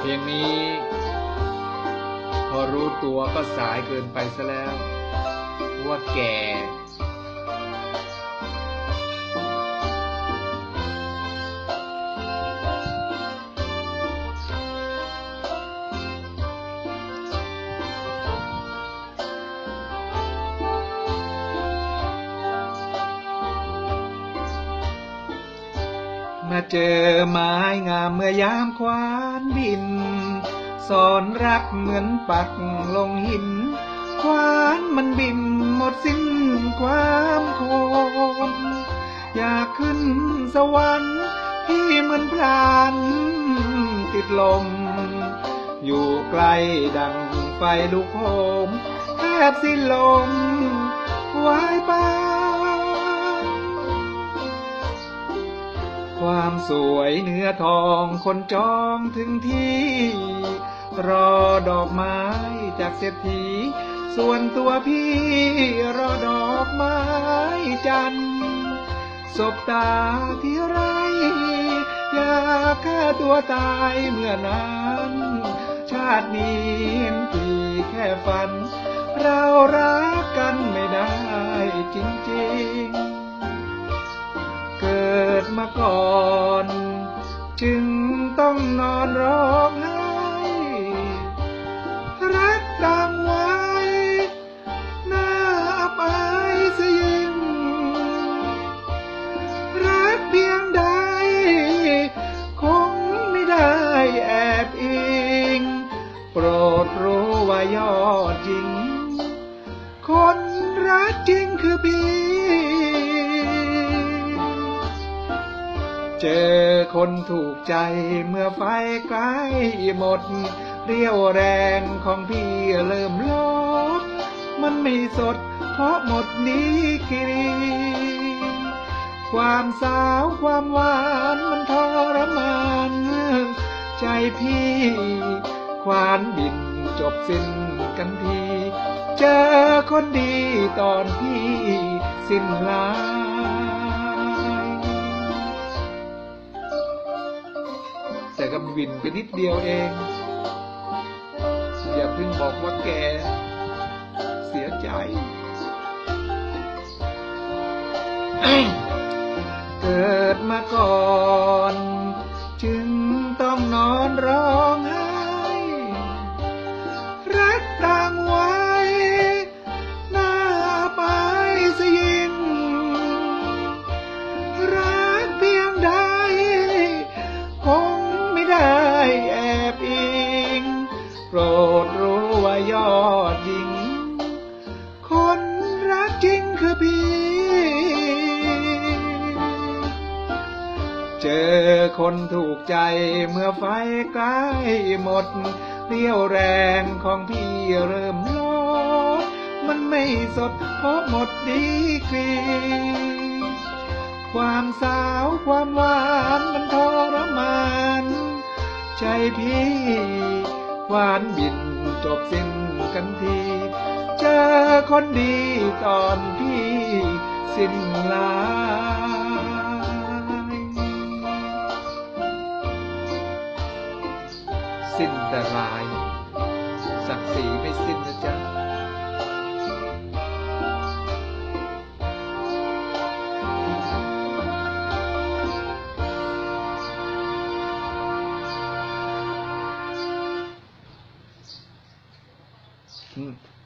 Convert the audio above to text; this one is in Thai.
เพลงนี้ พอรู้ตัวก็สายเกินไปซะแล้วว่าแก่ มาเจอไม้งามเมื่อยามควานบิน สอนรักเหมือนปักลงหิน ควานมันบินหมดสิ้นความคมอยากขึ้นสวรรค์ที่เหมือนพรานติดลม อยู่ไกลดังไฟลุกโหมแทบสิ้นลม สวยเนื้อทองคนจองถึงที่ รอดอกไม้จากเศรษฐี ส่วนตัวพี่รอดอกไม้จันทร์สบตาที่ไร อยากฆ่าตัวตายเมื่อนั้นชาตินี้เห็นพี่แค่ฝัน เรารักกันไม่ได้จริงๆ ดมาก่อน จึงต้องนอนร้องไห้รักดังไว้หน่าอับอายเสยยิ่งรักเพียงใด คงไม่ได้แอบอิง โปรดรู้ว่ายอดจริง คนรักจริงคือพี่ เจอคนถูกใจเมื่อไฟใกล้หมด เรี่ยวแรงของพี่เริ่มลดมันไม่สด เพราะหมดนี้กิรีความสาวความหวานมันทรมาน ใจพี่ควานบินจบสิ้นกันที เจอคนดีตอนพี่สิ้นลา ก็บินไปนิดเดียวเอง อย่าเพิ่งบอกว่าแก เสียใจ เกิดมาก่อน อดหญิง คนรักจริงคือพี่ เจอคนถูกใจเมื่อไฟใกล้หมด เรี่ยวแรงของพี่เริ่มลดมันไม่สดเพราะหมดดีกรีความสาวความหวานมันทรมาน ใจพี่ควานบิน จบสิ้นกันที เจอคนดีตอนพี่สิ้นลายสิ้นแต่ลาย ศักดิ์ศรีไม่สิ้นนะจ๊ะ อืม